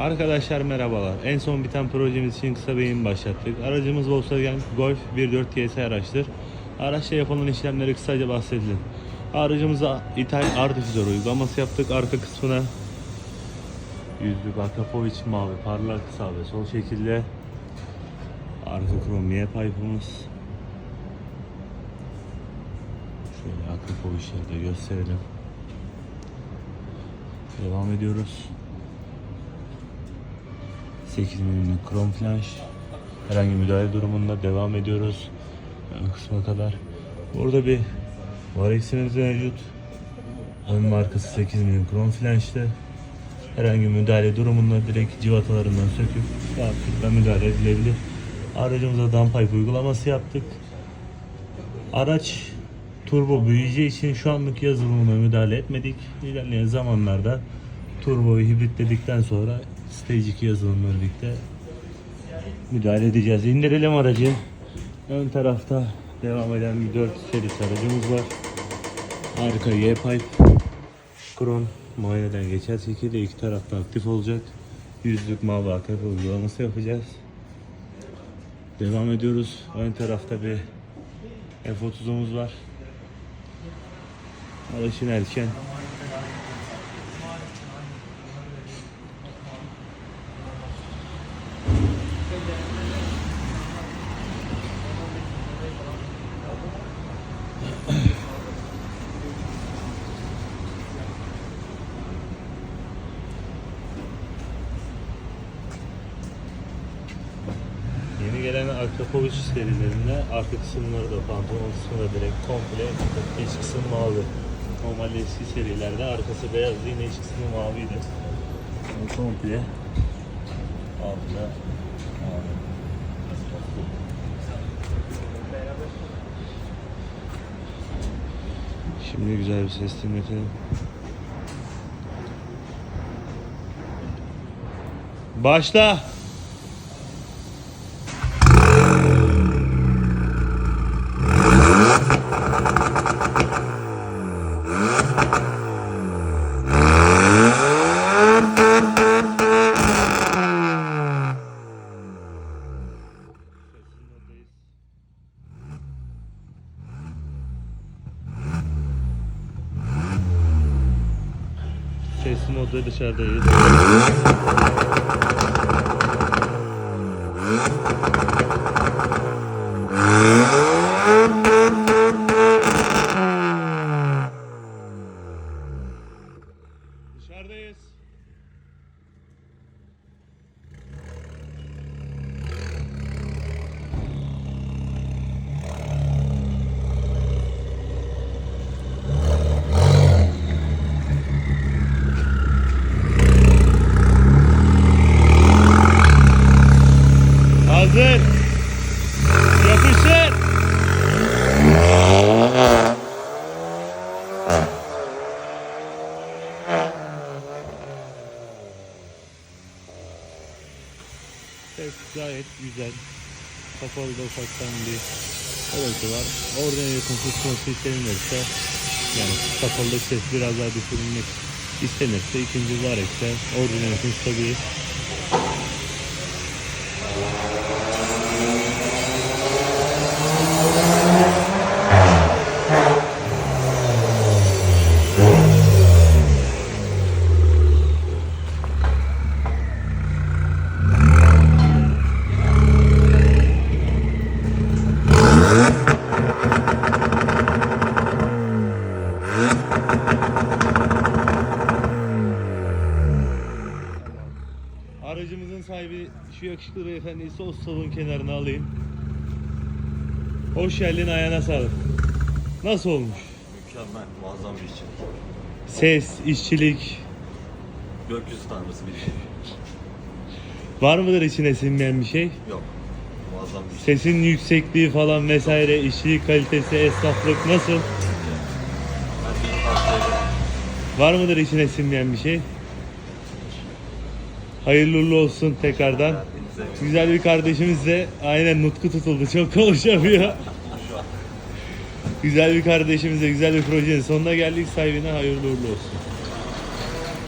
Arkadaşlar merhabalar. En son biten projemiz için kısa yayın başlattık. Aracımız Volkswagen Golf 1.4 GS araçtır. Araçta yapılan işlemleri kısaca bahsedelim. Aracımıza ithal art difüzör uygulaması yaptık. Arka kısmına yüzlük Akapovic mavi parlak sağ ve sol şekilde arka kromiye pipe'ımız şöyle Akapovic'leri de gösterelim. Devam ediyoruz. 8 mm krom flash. Herhangi müdahale durumunda devam ediyoruz. Ön kısma kadar. Burada bir vareximiz mevcut. Ön markası 8 mm krom flash'tı. Herhangi müdahale durumunda direkt civatalarından söküp rahatlıkla müdahale edilebilir. Aracımıza downpipe uygulaması yaptık. Araç turbo büyüyeceği için şu anlık yazılımına müdahale etmedik. İlerleyen zamanlarda turboyu hibritledikten sonra Stage 2 yazılımla birlikte müdahale edeceğiz. İndirelim aracı. Ön tarafta devam eden bir 4 serisi aracımız var. Harika Y-Pipe. Kron muayeneden geçer şekilde iki tarafta aktif olacak. Yüzlük mavi AKP uygulaması yapacağız. Devam ediyoruz. Ön tarafta bir F30'umuz var. Alışın erken. Gelen Akrapovic serilerinde arka kısımları da pantolon kısmı direkt komple iç kısım mavi. Normalde eski serilerde arkası beyazdı yine iç kısmı maviydi. Şimdi komple altta mavi. Şimdi güzel bir ses dinletelim. Başla. Sesli modda dışarıdayız. Dışarıdayız. Ses gayet güzel. Kapalı da ufaktan bir örüntü var. Oradan yakın tutması istenilirse yani kapalı ses biraz daha düşürülmek istenirse ikinci var ise orijinal yakın sahibi şu yakışıklı beyefendi ise o stolun kenarına alayım. Hoş geldin ayağına sağlık. Nasıl olmuş? Mükemmel, muazzam bir işçilik. Ses, işçilik. Gökyüzü tanrısı bir şey. Var mıdır içine sinmeyen bir şey? Yok. Muazzam bir şey. Sesin yüksekliği falan vesaire, işçilik kalitesi, esnaflık nasıl? Tavsiye ederim. Var mıdır içine sinmeyen bir şey? Hayırlı olsun tekrardan. Güzel bir kardeşimiz de aynen nutku tutuldu. Çok konuşamıyor. Güzel bir kardeşimize güzel bir projenin sonuna geldik. Sahibine hayırlı uğurlu olsun.